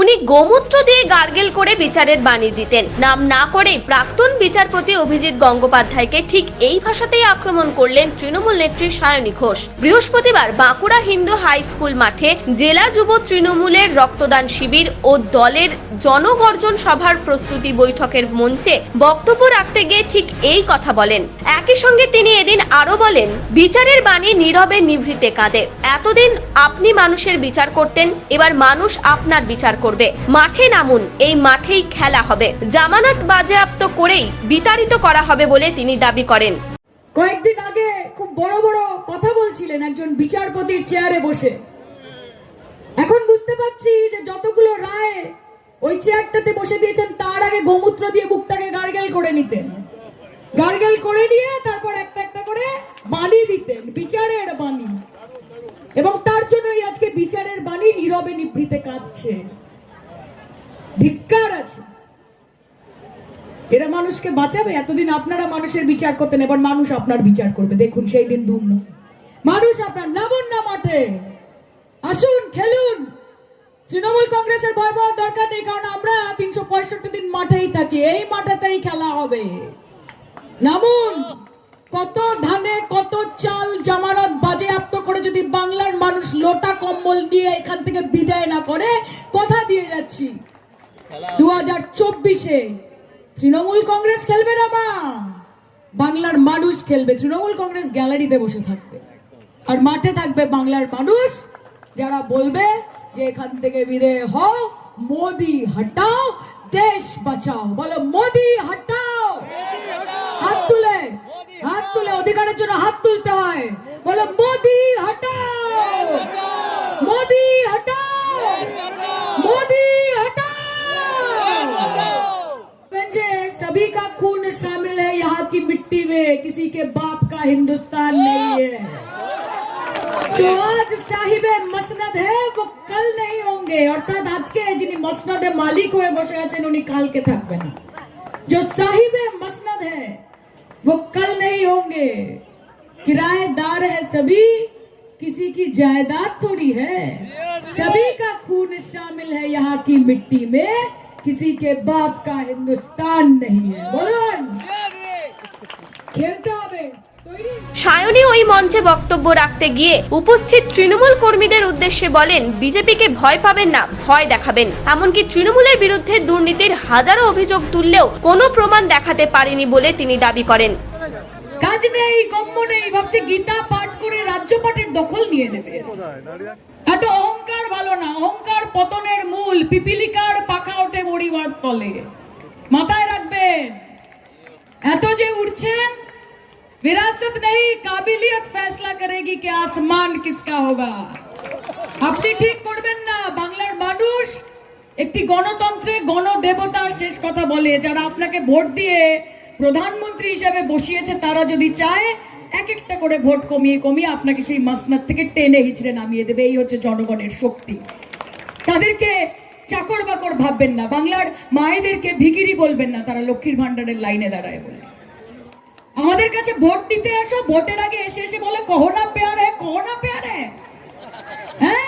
উনি গোমূত্র দিয়ে গার্গেল করে বিচারের বাণী দিতেন। নাম না করে প্রাক্তন বিচারপতি অভিজিৎ গঙ্গোপাধ্যায়কে ঠিক এই ভাষাতেই আক্রমণ করলেন তৃণমূল নেত্রী সায়নী ঘোষ। বৃহস্পতিবার বাঁকুড়া হিন্দু হাই স্কুল মাঠে জেলা যুব তৃণমূলের রক্তদান শিবির ও দলের জনগর্জন সভার প্রস্তুতি বৈঠকের মঞ্চে বক্তব্য রাখতে গিয়ে ঠিক এই কথা বলেন। একই সঙ্গে তিনি এদিন আরও বলেন, বিচারের বাণী নীরবে নিভৃতে কাঁদে। এতদিন আপনি মানুষের বিচার করতেন, এবার মানুষ আপনার বিচার করবে। মাঠে নামুন, এই মাঠেই খেলা হবে। জামানত বাজেয়াপ্ত করেই বিতাড়িত করা হবে বলে তিনি দাবি করেন। কয়েকদিন আগে খুব বড় বড় কথা বলছিলেন একজন বিচারপতির চেয়ারে বসে। এখন বুঝতে পারছি যে যতগুলো রায় ওই চেয়ারটাতে বসে দিয়েছেন, তার আগে গোমূত্র দিয়ে বুকটাকে গার্গেল করে নিতেন। গার্গেল করে নিয়ে তারপর একটা একটা করে বাণী দিতেন, বিচারের বাণী। এবং তার জন্যই আজকে বিচারের বাণী নীরবে নিভৃতে কাঁদছে। ধিক্কার আছে। এরা মানুষকে বাঁচাবে? এতদিন আপনারা মানুষের বিচার করতেন, এবার মানুষ আপনার বিচার করবে। দেখুন, সেই দিন দূর। মানুষ আপনার নামুন না মাঠে। আসুন, খেলুন। তৃণমূল কংগ্রেসের ভয় পাওয়ার দরকার নেই, কারণ আমরা তিনশো পঁয়ষট্টি দিন মাঠেই থাকি। এই মাঠেতেই খেলা হবে। নামুন। কত ধানে, কত চাল জামানত বাজেয়াপ্ত করে যদি বাংলার মানুষ লোটা কম্বল নিয়ে এখান থেকে বিদায় না করে, কথা দিয়ে যাচ্ছি। দু হাজার চব্বিশে তৃণমূল কংগ্রেস খেলবে না মা? বাংলার মানুষ খেলবে। তৃণমূল কংগ্রেস গ্যালারিতে বসে থাকবে। আর মাঠে থাকবে বাংলার মানুষ যারা বলবে যে এখান থেকে বিদায় হও মোদি হটাও দেশ বাঁচাও। বলো মোদি হটাও! হাত তুলে হাত তুলে অধিকারের জন্য হাত তুলতে सभी का खून शामिल है यहाँ की मिट्टी में किसी के बाप का हिंदुस्तान नहीं है जो आज সাহিবে মসনদ है वो कल नहीं होंगे অর্থাৎ আজকে যিনি মসনদে মালিক হয়ে বসে আছেন উনি কালকে থাকবেন না जो साहिबे मसनद है वो कल नहीं होंगे किराएदार है सभी किसी की जायदाद थोड़ी है सभी का खून शामिल है यहाँ की मिट्टी में किसी के बाप का हिंदुस्तान नहीं है बोलन खेलते হবে তৈরি সায়নী ওই মঞ্চে বক্তব্য রাখতে গিয়ে উপস্থিত তৃণমূল কর্মীদের উদ্দেশ্যে বলেন বিজেপিকে ভয় পাবেন না ভয় দেখাবেন এমনকি তৃণমূলের বিরুদ্ধে দুর্নীতির হাজারো অভিযোগ তুললেও কোনো প্রমাণ দেখাতে পারেনি বলে তিনি দাবি করেন কাজ নেই গম্য নেই ভাবছে গীতা পাঠ করে রাজ্য পাঠের দখল নিয়ে নেবে এত অহংকার ভালো না অহংকার পতনের মূল পিপিলিকার পাখা ওঠে মরিবার তলে মাথায় রাখবেন এত যে উঠছেন विरासत नहीं काबिलियत फैसला करेगी कि आसमान किसका होगा আপনি ঠিক করবেন না বাংলার মানুষ একটি গণতন্ত্রে গণদেবতা শেষ কথা বলে যারা আপনাকে ভোট দিয়ে প্রধানমন্ত্রী হিসেবে বসিয়েছে তারা যদি চায় এক একটা করে ভোট কমিয়ে কমিয়ে আপনাকে সেই মাসনাদ থেকে টেনে হিচড়ে নামিয়ে দেবে। এই হচ্ছে জনগণের শক্তি। তাদেরকে চাকর বাকর ভাববেন না। বাংলার মায়েদেরকে ভিগিরি বলবেন না। তারা লক্ষ্মীর ভান্ডারের লাইনে দাঁড়ায় বলে। আমাদের কাছে ভোট দিতে আসো, ভোটের আগে এসে এসে বলে কহো না পেয়ার হ্যাঁ কহো না পেয়ার? হ্যাঁ?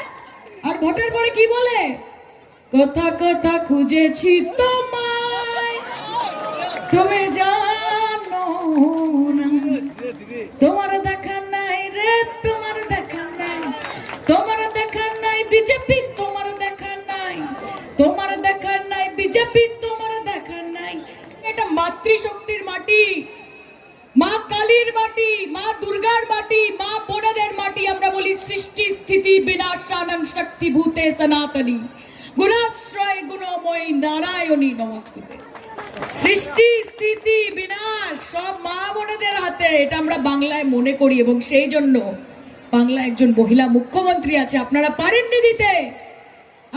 আর ভোটের পরে কি বলে? কথা কথা খুঁজেছি তোমায়। তুমি জানো না। তোমার দেখা নাই রে, তোমার দেখা নাই। তোমার দেখা নাই বিজেপি, তোমার দেখা নাই। তোমার দেখা নাই বিজেপি, তোমার দেখা নাই। এটা মাতৃশক্তির মাটি। মা কালীর মাটি, মা দুর্গার মাটি, মা বোনেদের মাটি আমরা বলি সৃষ্টি, স্থিতি বিনাশানং শক্তি, ভূতে, সনাতনী। গুণাশ্রয়, গুণময়ী, নারায়ণী, নমস্তুতে। সৃষ্টি স্থিতি বিনাশ, সব মা বোনেদের হাতে, এটা আমরা বাংলায় মনে করি এবং সেই জন্য বাংলায় একজন মহিলা মুখ্যমন্ত্রী আছে। আপনারা পারেননি দিতে?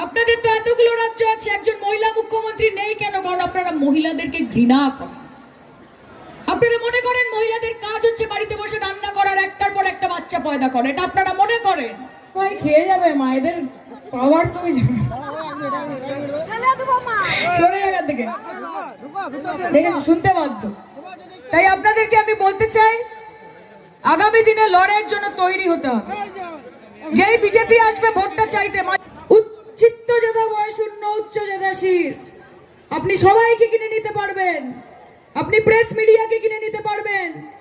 আপনাদের তো এতগুলো রাজ্য আছে, একজন মহিলা মুখ্যমন্ত্রী নেই কেন? কারণ আপনারা মহিলাদেরকে ঘৃণা করেন। আপনারা মনে করেন মহিলাদের কাজ হচ্ছে বাড়িতে বসে রান্না করার, একটার পর একটা বাচ্চা পয়দা করে, এটা আপনারা মনে করেন? খেয়ে যাবে, মায়েদের পাওয়ার তুমি যাবে। শুনতে বাধ্য। তাই আপনাদেরকে আমি বলতে চাই, আগামী দিনে লড়াইয়ের জন্য তৈরি হতে হবে। যেই বিজেপি আসবে, ভোটটা চাইতে মা- উত- চিত্ত যেদা বয়শূন্য উচ্চ যেদা শির। আপনি সবাইকে কিনে নিতে পারবেন। আপনি প্রেস মিডিয়াকে কিনে নিতে পারবেন।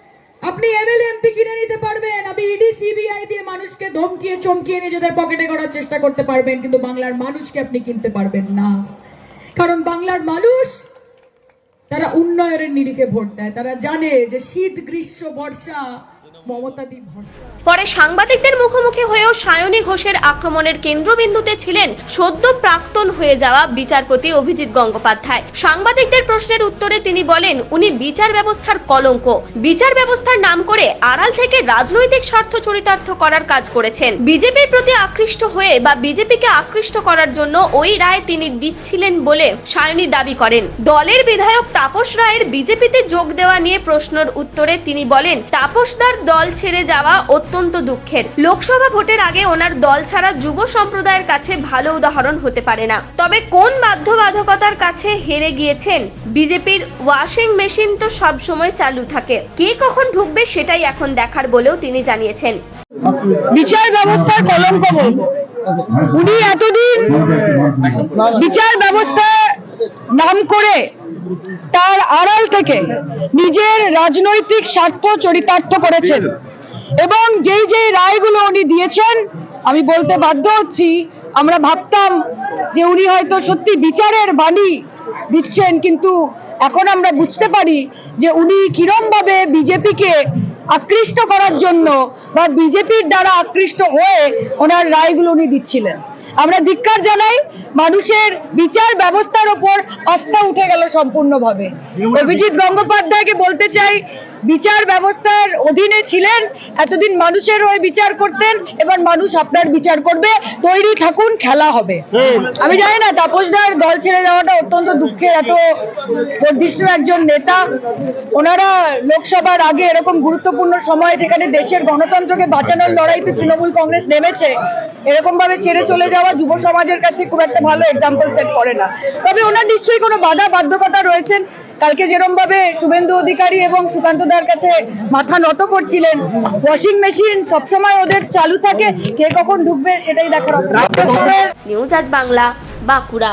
আপনি এমএলএ এমপি কিনে নিতে পারবেন। আপনি ইডি সিবিআই দিয়ে মানুষকে ধমকিয়ে, চমকিয়ে নিজেদের পকেটে করার চেষ্টা করতে পারবেন, কিন্তু বাংলার মানুষকে আপনি কিনতে পারবেন না। কারণ বাংলার মানুষ, তারা উন্নয়নের নিরিখে ভোট দেয়। তারা জানে যে শীত, গ্রীষ্ম, বর্ষা পরে সাংবাদিকদের মুখোমুখি হয়েও সায়নী ঘোষের আক্রমণের কেন্দ্রবিন্দুতে ছিলেন সদ্য প্রাক্তন হয়ে যাওয়া বিচারপতি অভিজিৎ গঙ্গোপাধ্যায়। সাংবাদিকদের প্রশ্নের উত্তরে তিনি বলেন, উনি বিচার ব্যবস্থার কলঙ্ক। বিচার ব্যবস্থার নাম করে আড়াল থেকে রাজনৈতিক স্বার্থ চরিতার্থ করার কাজ করেছেন। বিজেপির প্রতি আকৃষ্ট হয়ে বা বিজেপিকে আকৃষ্ট করার জন্য ওই রায় তিনি দিচ্ছিলেন বলে সায়নী দাবি করেন। দলের বিধায়ক তাপস রায়ের বিজেপিতে যোগ দেওয়া নিয়ে প্রশ্নের উত্তরে তিনি বলেন, তাপসদার দল ছেড়ে যাওয়া অত্যন্ত দুঃখের। লোকসভা ভোটের আগে ওনার দল ছাড়া যুব সম্প্রদায়ের কাছে ভালো উদাহরণ হতে পারে না। তবে কোন বাধ্যবাধকতার কাছে হেরে গিয়েছেন? বিজেপির ওয়াশিং মেশিন তো সব সময় চালু থাকে। কে কখন ঢুকবে সেটাই এখন দেখার বলেও তিনি জানিয়েছেন। বিচার ব্যবস্থার কলঙ্ক উনি এতদিন বিচার ব্যবস্থা নাম করে তার আড়াল থেকে নিজের রাজনৈতিক স্বার্থ চরিতার্থ করেছেন। এবং যেই যেই রায়গুলো উনি দিয়েছেন, আমি বলতে বাধ্য হচ্ছি, আমরা ভাবতাম যে উনি হয়তো সত্যি বিচারের বাণী দিচ্ছেন, কিন্তু এখন আমরা বুঝতে পারি যে উনি কিরম ভাবে বিজেপিকে আকৃষ্ট করার জন্য বা বিজেপির দ্বারা আকৃষ্ট হয়ে ওনার রায়গুলো উনি দিচ্ছিলেন। আমরা ধিক্কার জানাই মানুষের বিচার ব্যবস্থার ওপর আস্থা উঠে গেল সম্পূর্ণভাবে। অভিজিৎ গঙ্গোপাধ্যায়কে বলতে চাই বিচার ব্যবস্থার অধীনে ছিলেন এতদিন মানুষের হয়ে বিচার করতেন এবার মানুষ আপনার বিচার করবে তৈরি থাকুন খেলা হবে। আমি জানি না তাপসদার দল ছেড়ে যাওয়াটা অত্যন্ত দুঃখের এত বর্ধিষ্ণু একজন নেতা ওনারা লোকসভার আগে এরকম গুরুত্বপূর্ণ সময় যেখানে দেশের গণতন্ত্রকে বাঁচানোর লড়াইতে তৃণমূল কংগ্রেস নেমেছে এরকম ভাবে ছেড়ে চলে যাওয়া যুব সমাজের কাছে খুব একটা ভালো এক্সাম্পল সেট করে না। তবে ওনার নিশ্চয়ই কোনো বাধা বাধ্যকতা রয়েছেন কালকে যেরকম ভাবে শুভেন্দু অধিকারী এবং সুকান্ত দার কাছে মাথা নত করছিলেন ওয়াশিং মেশিন সবসময় ওদের চালু থাকে কে কখন ঢুকবে সেটাই দেখার নিউজ আজ বাংলা বাঁকুড়া।